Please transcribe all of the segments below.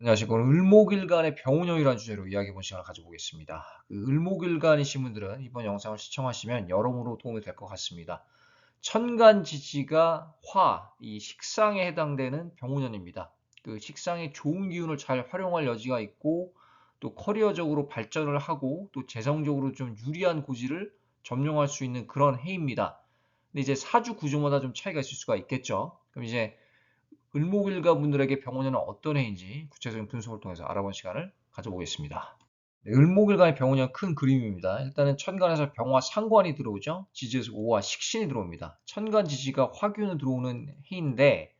안녕하십니까. 오늘 을목일간의 병운형이라는 주제로 이야기해 본 시간을 가져보겠습니다. 그 을목일간이신 분들은 이번 영상을 시청하시면 여러모로 도움이 될 것 같습니다. 천간지지가 화, 이 식상에 해당되는 병운년입니다. 그 식상의 좋은 기운을 잘 활용할 여지가 있고 또 커리어적으로 발전을 하고 또 재성적으로 좀 유리한 고지를 점령할 수 있는 그런 해입니다. 근데 이제 사주 구조마다 좀 차이가 있을 수가 있겠죠. 그럼 이제 을목일가 분들에게 병원년은 어떤 해인지 구체적인 분석을 통해서 알아본 시간을 가져보겠습니다. 네, 을목일간의 병원년 큰 그림입니다. 일단은 천간에서 병화 상관이 들어오죠. 지지에서 오화 식신이 들어옵니다. 천간 지지가 화균을 들어오는 해인데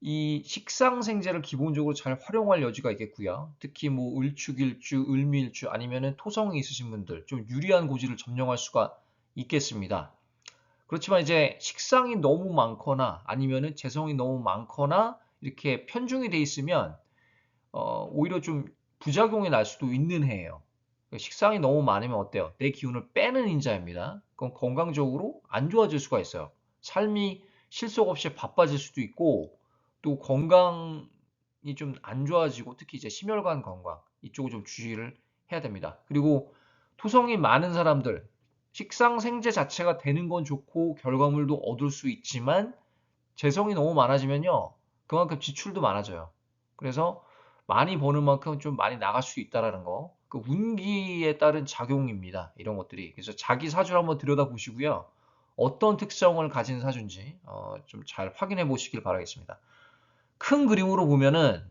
이 식상생재를 기본적으로 잘 활용할 여지가 있겠고요. 특히 뭐 을축일주, 을미일주 아니면은 토성이 있으신 분들 좀 유리한 고지를 점령할 수가 있겠습니다. 그렇지만 이제 식상이 너무 많거나 아니면은 재성이 너무 많거나 이렇게 편중이 돼 있으면 어, 오히려 좀 부작용이 날 수도 있는 해예요. 그러니까 식상이 너무 많으면 어때요? 내 기운을 빼는 인자입니다. 그럼 건강적으로 안 좋아질 수가 있어요. 삶이 실속 없이 바빠질 수도 있고 또 건강이 좀 안 좋아지고 특히 이제 심혈관 건강 이쪽을 좀 주의를 해야 됩니다. 그리고 토성이 많은 사람들 식상 생재 자체가 되는 건 좋고 결과물도 얻을 수 있지만 재성이 너무 많아지면요. 그만큼 지출도 많아져요. 그래서 많이 버는 만큼 좀 많이 나갈 수 있다라는 거. 그 운기에 따른 작용입니다. 이런 것들이. 그래서 자기 사주를 한번 들여다보시고요. 어떤 특성을 가진 사주인지 어, 좀 잘 확인해 보시길 바라겠습니다. 큰 그림으로 보면은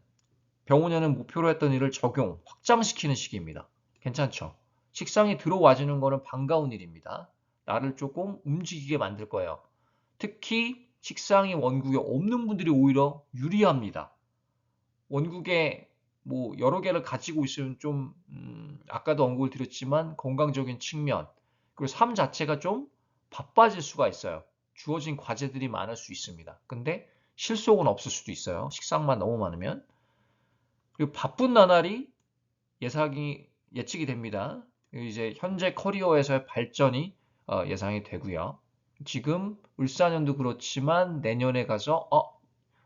병원년은 목표로 했던 일을 적용, 확장시키는 시기입니다. 괜찮죠? 식상이 들어와 주는 거는 반가운 일입니다. 나를 조금 움직이게 만들 거예요. 특히 식상이 원국에 없는 분들이 오히려 유리합니다. 원국에 뭐 여러 개를 가지고 있으면 좀 음, 아까도 언급을 드렸지만 건강적인 측면 그리고 삶 자체가 좀 바빠질 수가 있어요. 주어진 과제들이 많을 수 있습니다. 근데 실속은 없을 수도 있어요. 식상만 너무 많으면 그리고 바쁜 나날이 예상이 예측이 됩니다. 이제 현재 커리어에서의 발전이 어, 예상이 되고요. 지금 울산연도 그렇지만 내년에 가서 어,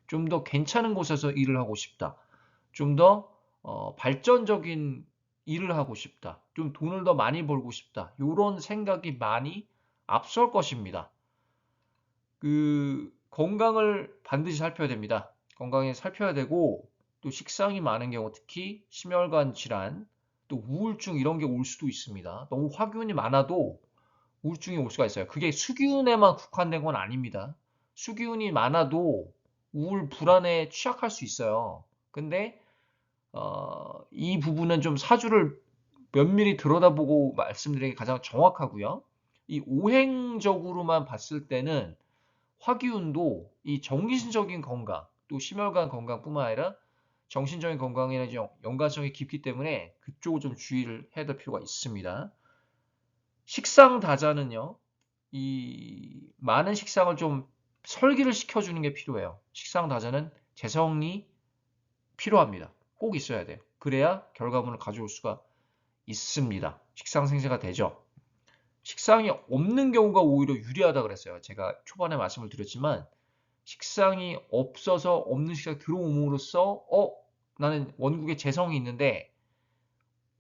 좀 더 괜찮은 곳에서 일을 하고 싶다. 좀더 어, 발전적인 일을 하고 싶다. 좀 돈을 더 많이 벌고 싶다. 이런 생각이 많이 앞설 것입니다. 그 건강을 반드시 살펴야 됩니다. 건강에 살펴야 되고 또 식상이 많은 경우 특히 심혈관 질환 또 우울증 이런 게 올 수도 있습니다. 너무 화균이 많아도 우울증이 올 수가 있어요. 그게 수기운에만 국한된 건 아닙니다. 수기운이 많아도 우울, 불안에 취약할 수 있어요. 근데 어, 이 부분은 좀 사주를 면밀히 들여다보고 말씀드리는 게 가장 정확하고요. 이 오행적으로만 봤을 때는 화기운도 이 정신적인 건강, 또 심혈관 건강뿐만 아니라 정신적인 건강에는 연관성이 깊기 때문에 그쪽을 좀 주의를 해야 될 필요가 있습니다. 식상 다자는요, 이 많은 식상을 좀 설기를 시켜주는 게 필요해요. 식상 다자는 재성이 필요합니다. 꼭 있어야 돼요. 그래야 결과물을 가져올 수가 있습니다. 식상 생세가 되죠. 식상이 없는 경우가 오히려 유리하다 그랬어요. 제가 초반에 말씀을 드렸지만 식상이 없어서 없는 식상 들어옴으로써 어 나는 원국에 재성이 있는데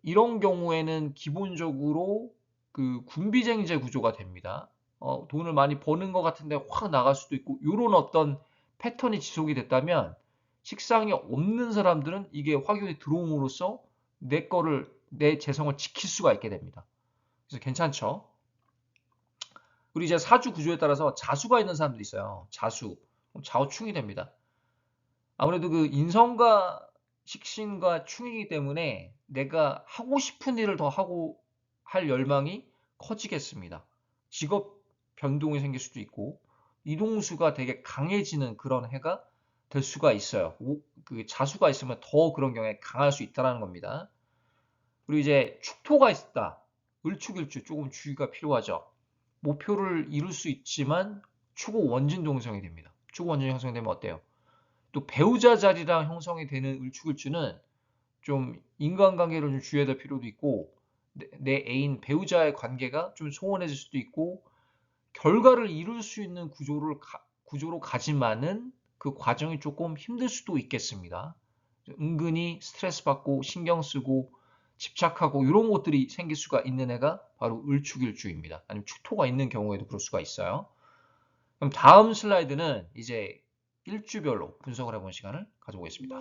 이런 경우에는 기본적으로 그 군비쟁제 구조가 됩니다. 어, 돈을 많이 버는 것 같은데 확 나갈 수도 있고 이런 어떤 패턴이 지속이 됐다면 식상이 없는 사람들은 이게 화균이 들어옴으로써 내 거를 내 재성을 지킬 수가 있게 됩니다. 그래서 괜찮죠? 그리고 이제 사주 구조에 따라서 자수가 있는 사람들이 있어요. 자수. 좌우충이 됩니다. 아무래도 그 인성과 식신과 충이기 때문에 내가 하고 싶은 일을 더 하고 할 열망이 커지겠습니다. 직업 변동이 생길 수도 있고 이동수가 되게 강해지는 그런 해가 될 수가 있어요. 그 자수가 있으면 더 그런 경우에 강할 수 있다는 겁니다. 그리고 이제 축토가 있다. 을축일주 조금 주의가 필요하죠. 목표를 이룰 수 있지만 추구 원진 동성이 됩니다. 추구 원진 형성이 되면 어때요? 또 배우자 자리랑 형성이 되는 을축일주는 좀 인간관계를 좀 주의해야 될 필요도 있고 내, 내 애인 배우자의 관계가 좀 소원해질 수도 있고 결과를 이룰 수 있는 구조를 가, 구조로 가지만은 그 과정이 조금 힘들 수도 있겠습니다. 은근히 스트레스 받고 신경 쓰고 집착하고 이런 것들이 생길 수가 있는 애가 바로 을축일주입니다. 아니면 축토가 있는 경우에도 그럴 수가 있어요. 그럼 다음 슬라이드는 이제 일주별로 분석을 해보는 시간을 가져보겠습니다.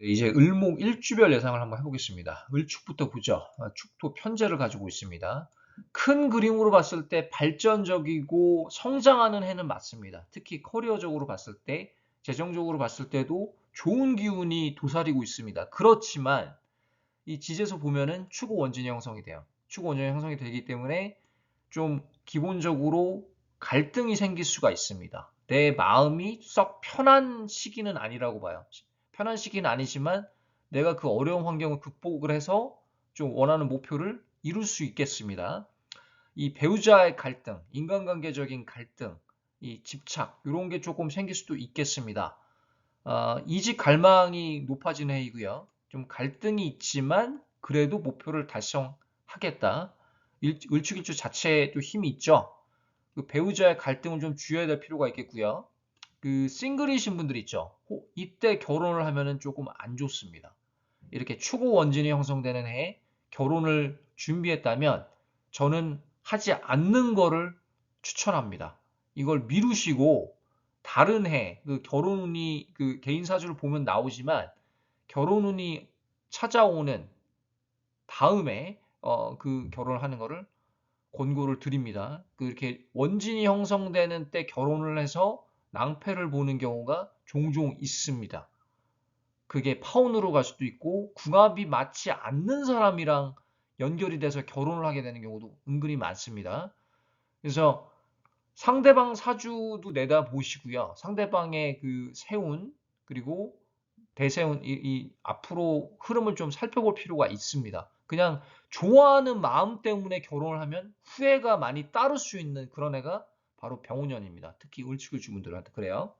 이제 을목 일주별 예상을 한번 해보겠습니다. 을축부터 보죠. 아, 축토 편제를 가지고 있습니다. 큰 그림으로 봤을 때 발전적이고 성장하는 해는 맞습니다. 특히 커리어적으로 봤을 때, 재정적으로 봤을 때도 좋은 기운이 도사리고 있습니다. 그렇지만 이 지제서 보면은 추구 원진이 형성이 돼요. 추구 원진이 형성이 되기 때문에 좀 기본적으로 갈등이 생길 수가 있습니다. 내 마음이 썩 편한 시기는 아니라고 봐요. 편한 시기는 아니지만 내가 그 어려운 환경을 극복을 해서 좀 원하는 목표를 이룰 수 있겠습니다. 이 배우자의 갈등, 인간관계적인 갈등, 이 집착 이런 게 조금 생길 수도 있겠습니다. 어, 이직 갈망이 높아지는 해이고요. 좀 갈등이 있지만 그래도 목표를 달성하겠다. 일, 을축일주 자체에도 힘이 있죠. 그 배우자의 갈등을 좀 주의해야 될 필요가 있겠고요. 그 싱글이신 분들 있죠. 이때 결혼을 하면은 조금 안 좋습니다. 이렇게 추구 원진이 형성되는 해에 결혼을 준비했다면 저는 하지 않는 거를 추천합니다. 이걸 미루시고 다른 해, 그 결혼운이 그 개인 사주를 보면 나오지만 결혼운이 찾아오는 다음에 어, 그 결혼을 하는 거를 권고를 드립니다. 그렇게 원진이 형성되는 때 결혼을 해서 낭패를 보는 경우가 종종 있습니다. 그게 파혼으로 갈 수도 있고 궁합이 맞지 않는 사람이랑 연결이 돼서 결혼을 하게 되는 경우도 은근히 많습니다. 그래서 상대방 사주도 내다 보시고요. 상대방의 그 세운 그리고 대세운 이, 이 앞으로 흐름을 좀 살펴볼 필요가 있습니다. 그냥 좋아하는 마음 때문에 결혼을 하면 후회가 많이 따를 수 있는 그런 애가 바로 병운년입니다. 특히 을축을 주 분들한테 그래요.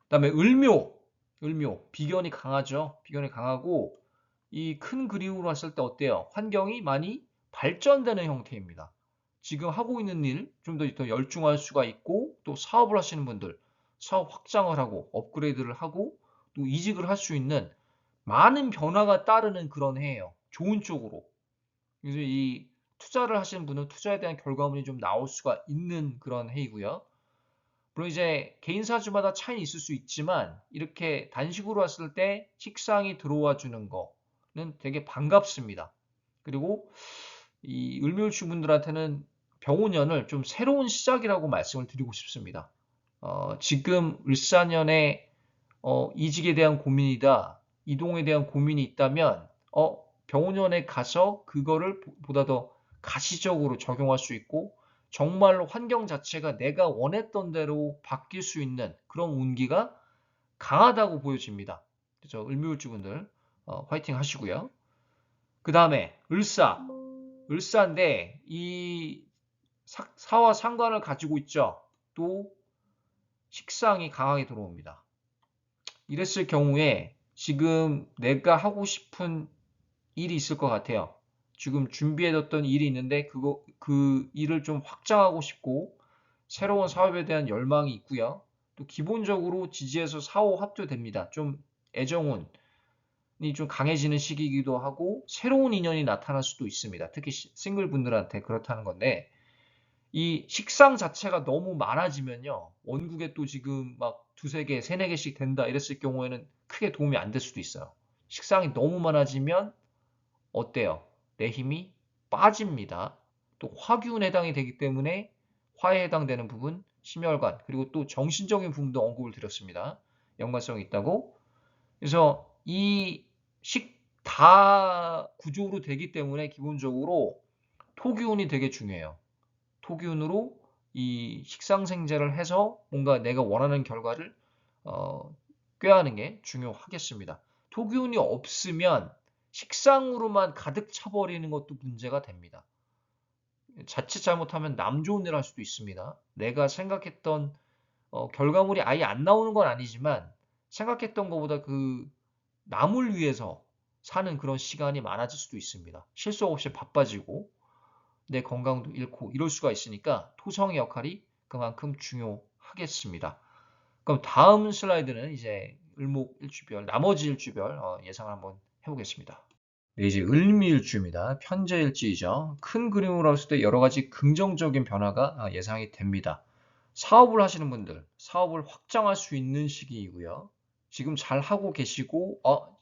그 다음에 을묘, 을묘 비견이 강하죠. 비견이 강하고 이 큰 그림으로 봤을 때 어때요? 환경이 많이 발전되는 형태입니다. 지금 하고 있는 일 좀 더 열중할 수가 있고 또 사업을 하시는 분들 사업 확장을 하고 업그레이드를 하고 또 이직을 할 수 있는 많은 변화가 따르는 그런 해예요. 좋은 쪽으로. 그래서 이 투자를 하시는 분은 투자에 대한 결과물이 좀 나올 수가 있는 그런 해이고요. 물론 이제 개인 사주마다 차이는 있을 수 있지만 이렇게 단식으로 왔을 때 식상이 들어와 주는 거는 되게 반갑습니다. 그리고 이 을묘일주 분들한테는 병오년을 좀 새로운 시작이라고 말씀을 드리고 싶습니다. 어, 지금 을사년에 어, 이직에 대한 고민이다, 이동에 대한 고민이 있다면 어, 병원에 가서 그거를 보다 더 가시적으로 적용할 수 있고 정말로 환경 자체가 내가 원했던 대로 바뀔 수 있는 그런 운기가 강하다고 보여집니다. 그래서 을묘일주분들 어, 화이팅 하시고요. 그 다음에 을사, 을사인데 이 사, 와 상관을 가지고 있죠. 또 식상이 강하게 들어옵니다. 이랬을 경우에 지금 내가 하고 싶은 일이 있을 것 같아요. 지금 준비해뒀던 일이 있는데 그거 그 일을 좀 확장하고 싶고 새로운 사업에 대한 열망이 있고요. 또 기본적으로 지지해서 사후 합조됩니다. 좀 애정운이 좀 강해지는 시기이기도 하고 새로운 인연이 나타날 수도 있습니다. 특히 싱글 분들한테 그렇다는 건데 이 식상 자체가 너무 많아지면요. 원국에 또 지금 막 두세 개, 세네 개씩 된다 이랬을 경우에는 크게 도움이 안 될 수도 있어요. 식상이 너무 많아지면 어때요? 내 힘이 빠집니다. 또 화균 해당이 되기 때문에 화에 해당되는 부분, 심혈관, 그리고 또 정신적인 부분도 언급을 드렸습니다. 연관성이 있다고. 그래서 이 식 다 구조로 되기 때문에 기본적으로 토기운이 되게 중요해요. 토기운으로 이 식상생제를 해서 뭔가 내가 원하는 결과를 어, 꾀하는 게 중요하겠습니다. 토기운이 없으면 식상으로만 가득 차버리는 것도 문제가 됩니다. 자칫 잘못하면 남 좋은 일 할 수도 있습니다. 내가 생각했던 어, 결과물이 아예 안 나오는 건 아니지만 생각했던 것보다 그 남을 위해서 사는 그런 시간이 많아질 수도 있습니다. 실수 없이 바빠지고 내 건강도 잃고 이럴 수가 있으니까 토성의 역할이 그만큼 중요하겠습니다. 그럼 다음 슬라이드는 이제 을목 일주별, 나머지 일주별 어, 예상을 한번 해보겠습니다. 네, 이제 을미일주입니다. 편제일지이죠. 큰 그림으로 봤을 때 여러 가지 긍정적인 변화가 아, 예상이 됩니다. 사업을 하시는 분들, 사업을 확장할 수 있는 시기이고요. 지금 잘 하고 계시고, 어,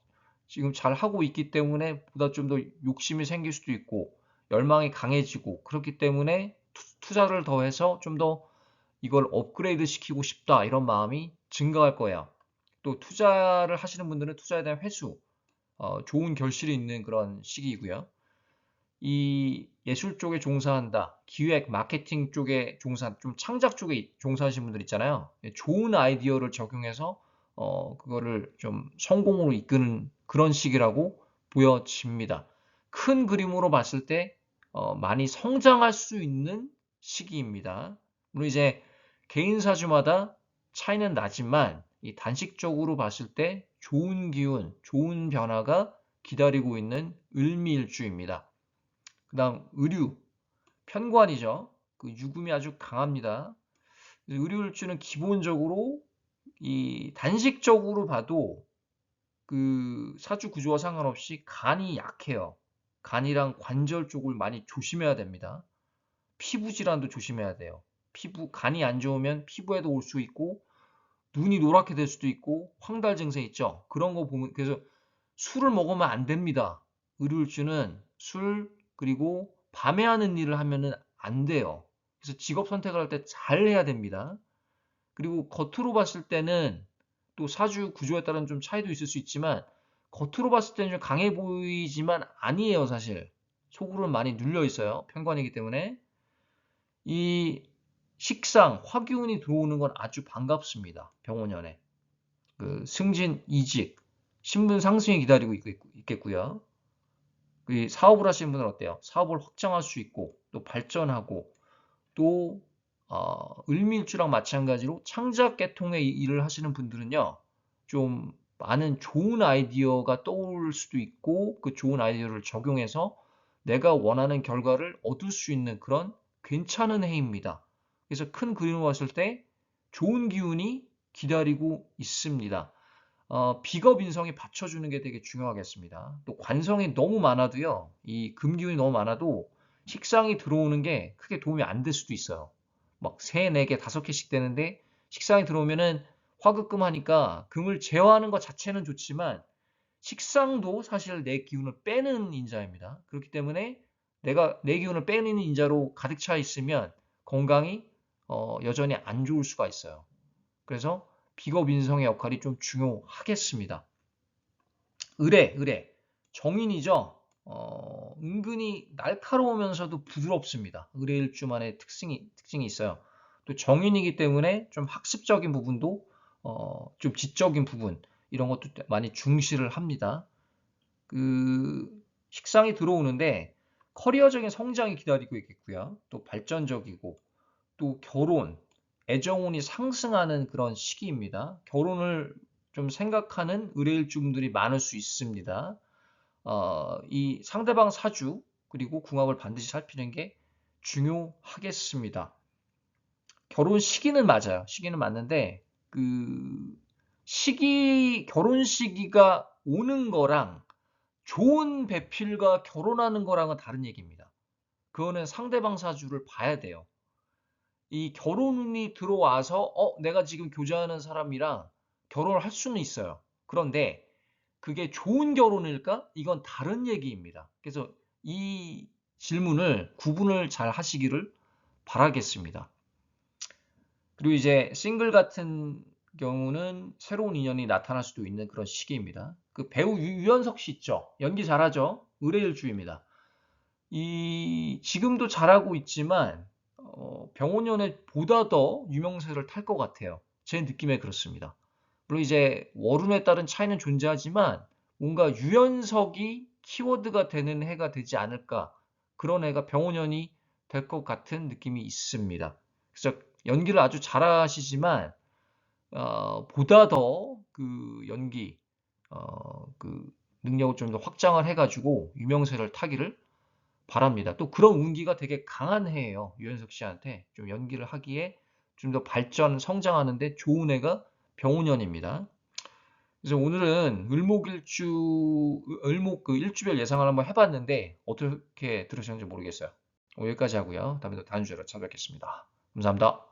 지금 잘 하고 있기 때문에 보다 좀 더 욕심이 생길 수도 있고, 열망이 강해지고, 그렇기 때문에 투자를 더해서 좀 더 이걸 업그레이드 시키고 싶다, 이런 마음이 증가할 거예요. 또 투자를 하시는 분들은 투자에 대한 회수, 어, 좋은 결실이 있는 그런 시기이고요. 이 예술 쪽에 종사한다, 기획, 마케팅 쪽에 종사, 좀 창작 쪽에 종사하시는 분들 있잖아요. 좋은 아이디어를 적용해서 어, 그거를 좀 성공으로 이끄는 그런 시기라고 보여집니다. 큰 그림으로 봤을 때 어, 많이 성장할 수 있는 시기입니다. 물론 이제 개인 사주마다 차이는 나지만 이 단식적으로 봤을 때 좋은 기운, 좋은 변화가 기다리고 있는 을미일주입니다. 그 다음 의류, 편관이죠. 그 유금이 아주 강합니다. 의류일주는 기본적으로 이 단식적으로 봐도 그 사주 구조와 상관없이 간이 약해요. 간이랑 관절 쪽을 많이 조심해야 됩니다. 피부 질환도 조심해야 돼요. 피부 간이 안 좋으면 피부에도 올 수 있고 눈이 노랗게 될 수도 있고 황달 증세 있죠. 그런 거 보면 그래서 술을 먹으면 안 됩니다. 의료일주는 술 그리고 밤에 하는 일을 하면은 안 돼요. 그래서 직업 선택을 할 때 잘 해야 됩니다. 그리고 겉으로 봤을 때는 또 사주 구조에 따른 좀 차이도 있을 수 있지만 겉으로 봤을 때는 좀 강해 보이지만 아니에요 사실 속으로는 많이 눌려 있어요 편관이기 때문에 이 식상, 화기운이 들어오는 건 아주 반갑습니다. 병원연에. 그 승진, 이직, 신분 상승이 기다리고 있겠고요. 그 사업을 하시는 분은 어때요? 사업을 확장할 수 있고 또 발전하고 또 어, 을밀주랑 마찬가지로 창작 계통의 일을 하시는 분들은요. 좀 많은 좋은 아이디어가 떠올 수도 있고 그 좋은 아이디어를 적용해서 내가 원하는 결과를 얻을 수 있는 그런 괜찮은 해입니다. 그래서 큰 그림을 봤을 때 좋은 기운이 기다리고 있습니다. 어, 비겁 인성에 받쳐주는 게 되게 중요하겠습니다. 또 관성이 너무 많아도요, 이 금기운이 너무 많아도 식상이 들어오는 게 크게 도움이 안 될 수도 있어요. 막 3, 4개, 5개씩 되는데 식상이 들어오면은 화급금 하니까 금을 제어하는 것 자체는 좋지만 식상도 사실 내 기운을 빼는 인자입니다. 그렇기 때문에 내가 내 기운을 빼는 인자로 가득 차 있으면 건강이 어, 여전히 안 좋을 수가 있어요. 그래서 비겁 인성의 역할이 좀 중요하겠습니다. 의뢰, 의뢰. 정인이죠. 어, 은근히 날카로우면서도 부드럽습니다. 의뢰일주만의 특징이, 특징이 있어요. 또 정인이기 때문에 좀 학습적인 부분도 어, 좀 지적인 부분 이런 것도 많이 중시를 합니다. 그 식상이 들어오는데 커리어적인 성장이 기다리고 있겠고요. 또 발전적이고 또 결혼, 애정운이 상승하는 그런 시기입니다. 결혼을 좀 생각하는 의뢰일주분들이 많을 수 있습니다. 어, 이 상대방 사주 그리고 궁합을 반드시 살피는 게 중요하겠습니다. 결혼 시기는 맞아요. 시기는 맞는데 그 시기 결혼 시기가 오는 거랑 좋은 배필과 결혼하는 거랑은 다른 얘기입니다. 그거는 상대방 사주를 봐야 돼요. 이 결혼운이 들어와서 어 내가 지금 교제하는 사람이랑 결혼을 할 수는 있어요. 그런데 그게 좋은 결혼일까? 이건 다른 얘기입니다. 그래서 이 질문을 구분을 잘 하시기를 바라겠습니다. 그리고 이제 싱글 같은 경우는 새로운 인연이 나타날 수도 있는 그런 시기입니다. 그 배우 유연석 씨 있죠? 연기 잘하죠? 의뢰일주입니다. 이 지금도 잘하고 있지만 어, 병원연애 보다 더 유명세를 탈 것 같아요. 제 느낌에 그렇습니다. 물론 이제 월운에 따른 차이는 존재하지만 뭔가 유연석이 키워드가 되는 해가 되지 않을까 그런 해가 병원연이 될 것 같은 느낌이 있습니다. 그래서 연기를 아주 잘하시지만 어, 보다 더 그 연기 어, 그 능력을 좀 더 확장을 해가지고 유명세를 타기를 바랍니다. 또 그런 운기가 되게 강한 해예요. 유현석 씨한테 좀 연기를 하기에 좀 더 발전, 성장하는데 좋은 해가 병우년입니다. 그래서 오늘은 을목일주, 을목 그 일주별 예상을 한번 해봤는데 어떻게 들으셨는지 모르겠어요. 여기까지 하고요. 다음에 또 다음 주에 찾아뵙겠습니다. 감사합니다.